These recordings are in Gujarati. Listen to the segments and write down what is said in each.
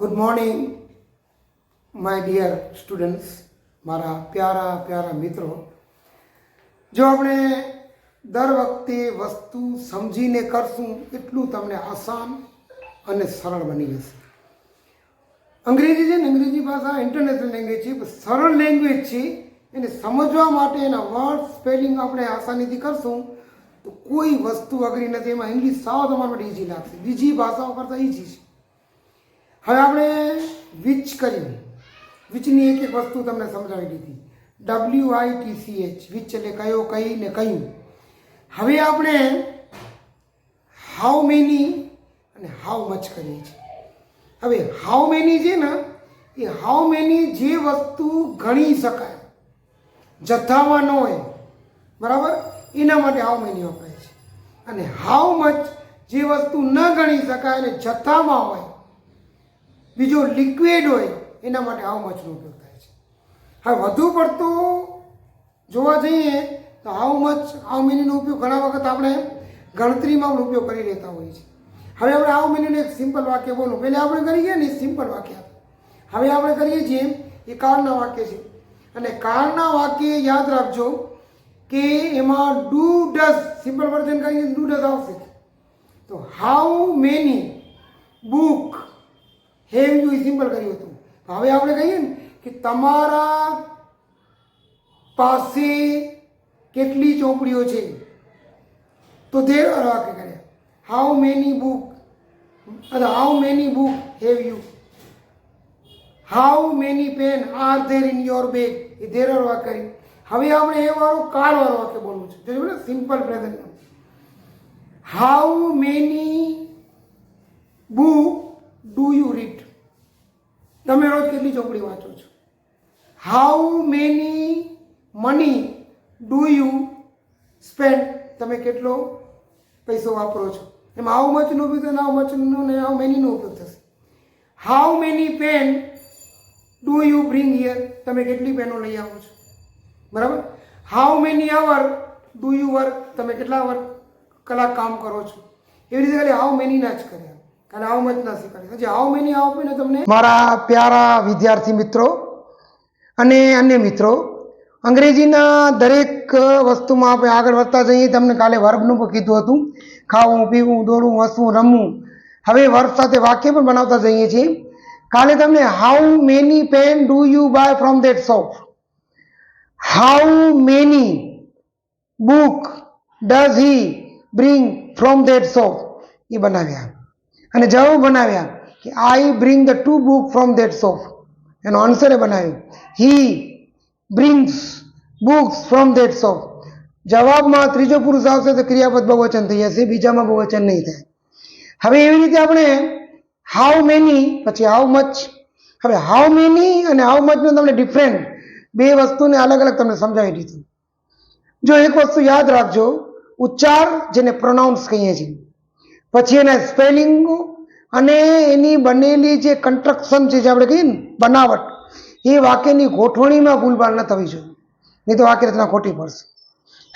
Good morning my dear students મારા પ્યારા પ્યારા મિત્રો. જો આપણે દર વખતે વસ્તુ સમજીને કરશું, એટલું તમને આસાન અને સરળ બની જશે. અંગ્રેજી છે ને, અંગ્રેજી ભાષા ઇન્ટરનેશનલ લેંગ્વેજ છે સરળ લેંગ્વેજ છે, એને સમજવા માટે એના વર્ડ સ્પેલિંગ આપણે આસાનીથી કરશું, તો કોઈ વસ્તુ અઘરી નથી. એમાં ઇંગ્લિશ સાવ તમારા માટે ઇઝી લાગશે. બીજી ભાષાઓ કરતાં ઇઝી છે. હવે આપણે વિચ કર્યું વિચની એક એક વસ્તુ તમને સમજાવી દીધી. W I T C H which એટલે કયો, કઈ ને કયું. હવે આપણે હાઉ મેની અને હાઉ મચ કરીએ છીએ. હવે હાઉ મેની છે ને, એ હાઉ મેની જે વસ્તુ ગણી શકાય. જથ્થામાં ન હોય, બરાબર? એના માટે હાઉ મેની વપરાય છે. અને હાઉ મચ જે વસ્તુ ન ગણી શકાય અને જથ્થામાં હોય બીજો લિક્વિડ હોય, એના માટે આવ મચનો ઉપયોગ થાય છે. હવે વધુ પડતું જોવા જઈએ, તો આવ મચ આવ મેનીનો ઉપયોગ ઘણા વખત આપણે ગણતરીમાં ઉપયોગ કરી લેતા હોઈએ છીએ. હવે આપણે આવ મિનીનું એક સિમ્પલ વાક્ય બોલું પહેલાં આપણે કરીએ ને સિમ્પલ વાક્ય હવે આપણે કરીએ છીએ એ કાળના વાક્ય છે. અને કાળના વાક્ય યાદ રાખજો કે એમાં ડુ ડસ સિમ્પલ વર્ઝન કરીએ ડુ ડસ આવશે. તો how many book have you simple કર્યું હતું. હવે આપણે કહીએ ને કે તમારા પાસે કેટલી ચોપડીઓ છે? તો ધેર વાક્ય કર્યા હાઉ મેની બુક અથવા how many book have you how many pen are there in your bag A there વાક્ય કરી. હવે આપણે એ વાળું કાર વાળું વાક્ય બોલવું છે. જોયું ને simple present how many book do you read તમે રોજ કેટલી ચોપડી વાંચો છો? How many money do you spend તમે કેટલો પૈસો વાપરો છો? એમાં હાઉ મચનો ઉપયોગ થશે હાઉ મચનો ને હાઉ મેનીનો ઉપયોગ થશે? How many pen do you bring here તમે કેટલી પેનો લઈ આવો છો? બરાબર? How many hour do you work તમે કેટલા વર્ક કલાક કામ કરો છો? એવી રીતે ખાલી હાઉ મેની ના જ કર્યા. કારણ આવું મચ ના શીખવાડે હજી હાઉ મહિને આપે ને તમને? મારા પ્યારા વિદ્યાર્થી મિત્રો અને અન્ય મિત્રો, અંગ્રેજીના દરેક વસ્તુમાં આપણે આગળ વધતા જઈએ. તમને કાલે વર્ગનું પણ કીધું હતું. ખાવું, પીવું, દોડવું, હસવું, રમવું. હવે વર્ગ સાથે વાક્ય પણ બનાવતા જઈએ છીએ. કાલે તમને how many pen do you buy from that shop how many book does he bring from that shop એ બનાવ્યા. અને જવાબ બનાવ્યા કે I bring the two book from that shop એનો આન્સર એ બનાવ્યો. He brings books from that shop જવાબમાં ત્રીજો પુરુષ આવશે તો ક્રિયાપદ બહુવચન થઈ જશે, બીજામાં બહુવચન નહીં થાય. હવે એવી રીતે આપણે હાઉ મેની પછી હાઉ મચ હવે હાઉ મેની અને હાઉ મચનો તમને ડિફરન્ટ બે વસ્તુને અલગ અલગ તમને સમજાવી દીધું. જો એક વસ્તુ યાદ રાખજો, ઉચ્ચાર જેને પ્રોનાઉન્સ કહીએ છીએ. પછી એના સ્પેલિંગ અને એની બનેલી જે કન્સ્ટ્રક્શન છે જે આપણે કહીએ ને, બનાવટ, એ વાક્યની ગોઠવણીમાં ભૂલભાલ ન થવી જોઈએ. નહીં તો વાક્ય રચના ખોટી પડશે.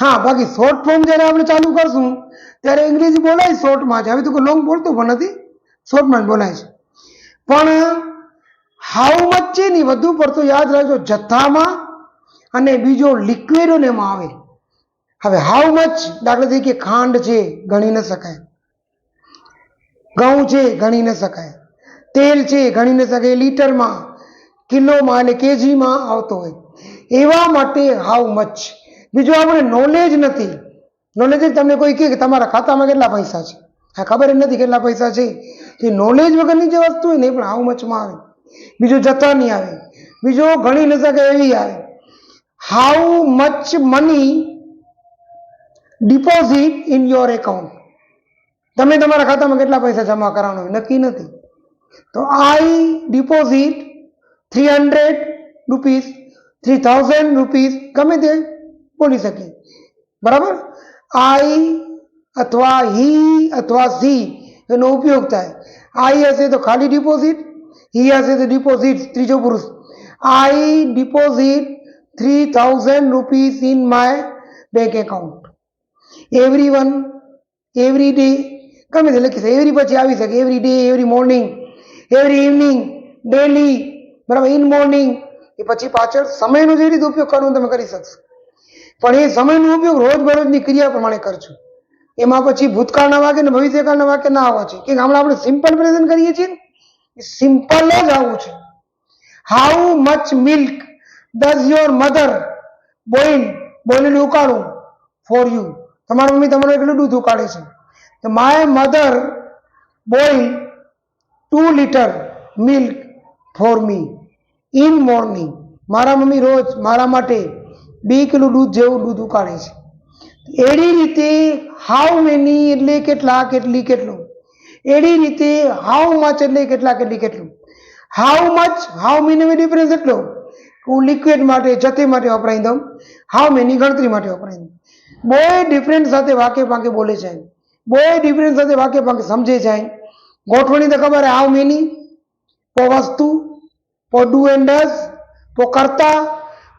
હા, બાકી શોર્ટ ફોર્મ જ્યારે આપણે ચાલુ કરશું, ત્યારે અંગ્રેજી બોલાય શોર્ટમાં છે હવે તો લોંગ બોલતું પણ નથી. શોર્ટમાં જ બોલાય છે. પણ હાઉ મચ છે ને વધુ પડતું યાદ રાખજો, જથ્થામાં અને બીજો લિક્વિડ એમાં આવે. હવે હાઉ મચ દાખલા તરીકે ખાંડ છે, ગણી ન શકાય. ઘઉં છે ગણી ન શકાય. તેલ છે ગણી ન શકાય. લીટરમાં, કિલોમાં એટલે કેજીમાં આવતો હોય. એવા માટે હાઉ મચ બીજું આપણે નોલેજ નથી. નોલેજ તમને કોઈ કહે કે તમારા ખાતામાં કેટલા પૈસા છે? હા ખબર જ નથી કેટલા પૈસા છે. એ નોલેજ વગરની જે વસ્તુ હોય ને એ પણ હાઉ મચમાં આવે. બીજું જથ્થાની આવે. બીજો ગણી ન શકાય એવી આવે. How much money deposit in your account તમે તમારા ખાતામાં કેટલા પૈસા જમા કરવાનો નક્કી નથી. તો I deposit three hundred rupees three thousand rupees ગમે તે બોલી શકીએ બરાબર? આઈ અથવા હી અથવા સી એનો ઉપયોગ થાય. આઈ હશે તો ખાલી ડિપોઝિટ હી હશે તો ડિપોઝિટ ત્રીજો પુરુષ. I deposit three thousand rupees in my bank account every one every day ગમે તે લખી શકે. એવરી પછી આવી શકે. Every day every morning every evening daily બરાબર? ઇન મોર્નિંગ એ પછી પાછળ સમયનો જે રીતે ઉપયોગ કરવો તમે કરી શકશો. પણ એ સમયનો ઉપયોગ રોજબરોજની ક્રિયા પ્રમાણે કરજો. એમાં પછી ભૂતકાળના વાક્ય ને ભવિષ્યકાળના વાક્ય ના આવવા છે કે હમણાં આપણે સિમ્પલ પ્રેઝન્ટ કરીએ છીએ એ સિમ્પલ જ આવું છે. How much milk does your mother boil boil ઉકાળું for you તમારા મમ્મી તમારું કેટલું દૂધ ઉકાળે છે. તો my mother boil two litre milk for me in morning મારા મમ્મી રોજ મારા માટે બે કિલો દૂધ જેવું દૂધ ઉકાળે છે. એવી રીતે હાઉ મેની એટલે કેટલા કેટલી કેટલું? એડી રીતે હાઉ મચ એટલે કેટલા કેટલી કેટલું? How much how many difference એટલો? હું લિક્વિડ માટે, જથ્થે માટે વપરાઈ દઉં. હાઉ મેની ગણતરી માટે વપરાઈ દઉં? બે ડિફરન્ટ સાથે વાક્ય પાંકે બોલે છે. બે ડિફરન્ટ સાથે વાક્ય પાંકે સમજે જાય ગોઠવણી તો ખબર હાઉ મેની પો વસ્તુ પો ડુ એન્ડ ડઝ પો કરતા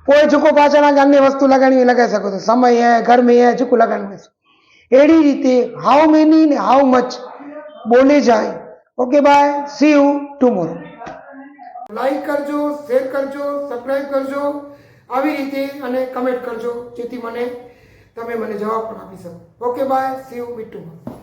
પોએ ચૂકો પાછળના ગાલની વસ્તુ લગાડી લગાવી શકો છો સમય હે ઘર મેં હે ચૂકું લગાડવું છે એવી રીતે હાઉ મેની ને હાઉ મચ બોલે જાય okay bye see you tomorrow like કરજો શેર કરજો સબસ્ક્રાઈબ કરજો આવી રીતે અને કમેન્ટ કરજો જેથી મને તમે મને જવાબ પણ આપી શકો. Okay bye see you meet tomorrow